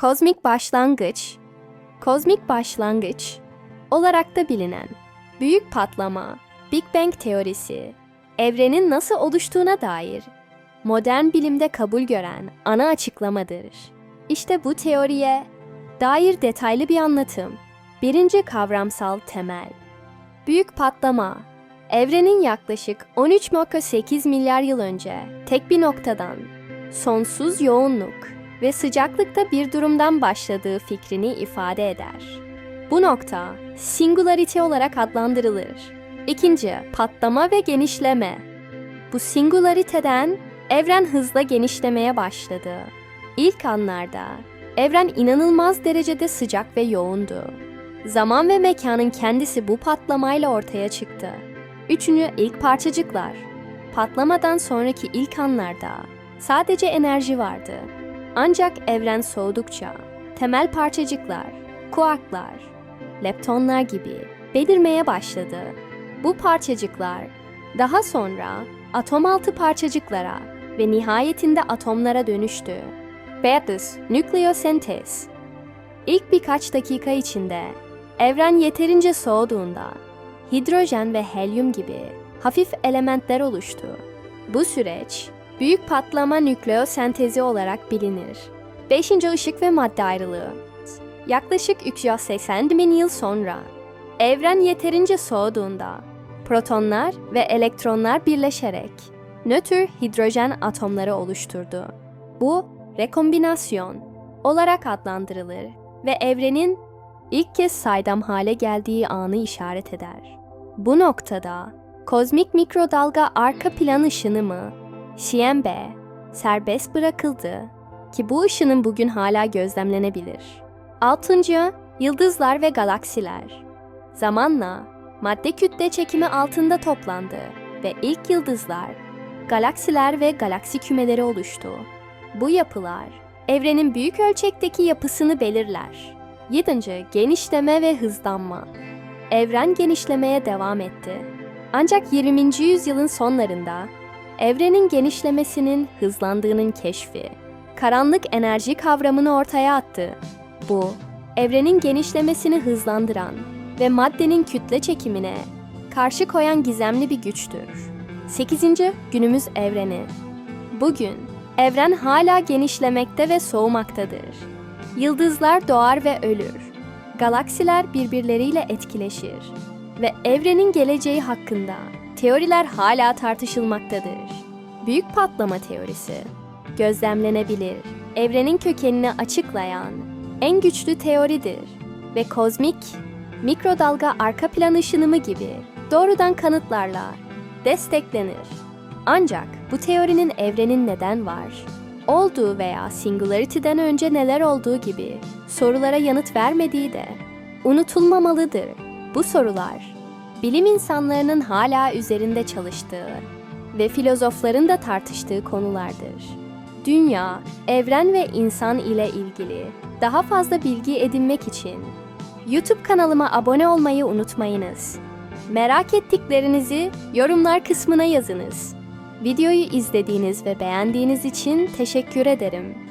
kozmik başlangıç, kozmik başlangıç olarak da bilinen büyük patlama, Big Bang teorisi, evrenin nasıl oluştuğuna dair modern bilimde kabul gören ana açıklamadır. İşte bu teoriye dair detaylı bir anlatım. Birinci kavramsal temel. Büyük patlama, evrenin yaklaşık 13.8 milyar yıl önce tek bir noktadan sonsuz yoğunluk ve sıcaklıkta bir durumdan başladığı fikrini ifade eder. Bu nokta singularite olarak adlandırılır. İkinci, patlama ve genişleme. Bu singulariteden evren hızla genişlemeye başladı. İlk anlarda evren inanılmaz derecede sıcak ve yoğundu. Zaman ve mekanın kendisi bu patlamayla ortaya çıktı. Üçüncü ilk parçacıklar. Patlamadan sonraki ilk anlarda sadece enerji vardı. Ancak evren soğudukça temel parçacıklar, kuarklar, leptonlar gibi belirmeye başladı. Bu parçacıklar daha sonra atom altı parçacıklara ve nihayetinde atomlara dönüştü. Beatus, nükleosentez. İlk birkaç dakika içinde evren yeterince soğuduğunda hidrojen ve helyum gibi hafif elementler oluştu. Bu süreç büyük patlama nükleosentezi olarak bilinir. 5. ışık ve madde ayrılığı. Yaklaşık 380 bin yıl sonra evren yeterince soğuduğunda protonlar ve elektronlar birleşerek nötr hidrojen atomları oluşturdu. Bu rekombinasyon olarak adlandırılır ve evrenin ilk kez saydam hale geldiği anı işaret eder. Bu noktada kozmik mikrodalga arka plan ışınımı CMB serbest bırakıldı ki bu ışının bugün hala gözlemlenebilir. Altıncı, yıldızlar ve galaksiler. Zamanla madde kütle çekimi altında toplandı ve ilk yıldızlar, galaksiler ve galaksi kümeleri oluştu. Bu yapılar evrenin büyük ölçekteki yapısını belirler. 7. Genişleme ve hızlanma. Evren genişlemeye devam etti. Ancak 20. yüzyılın sonlarında evrenin genişlemesinin hızlandığının keşfi karanlık enerji kavramını ortaya attı. Bu, evrenin genişlemesini hızlandıran ve maddenin kütle çekimine karşı koyan gizemli bir güçtür. 8. Günümüz evreni. Bugün evren hala genişlemekte ve soğumaktadır. Yıldızlar doğar ve ölür. Galaksiler birbirleriyle etkileşir ve evrenin geleceği hakkında teoriler hala tartışılmaktadır. Büyük patlama teorisi gözlemlenebilir, evrenin kökenini açıklayan en güçlü teoridir ve kozmik mikrodalga arka plan ışınımı gibi doğrudan kanıtlarla desteklenir. Ancak bu teorinin evrenin neden var, olduğu veya singularity'den önce neler olduğu gibi sorulara yanıt vermediği de unutulmamalıdır. Bu sorular bilim insanlarının hala üzerinde çalıştığı ve filozofların da tartıştığı konulardır. Dünya, evren ve insan ile ilgili daha fazla bilgi edinmek için YouTube kanalıma abone olmayı unutmayınız. Merak ettiklerinizi yorumlar kısmına yazınız. Videoyu izlediğiniz ve beğendiğiniz için teşekkür ederim.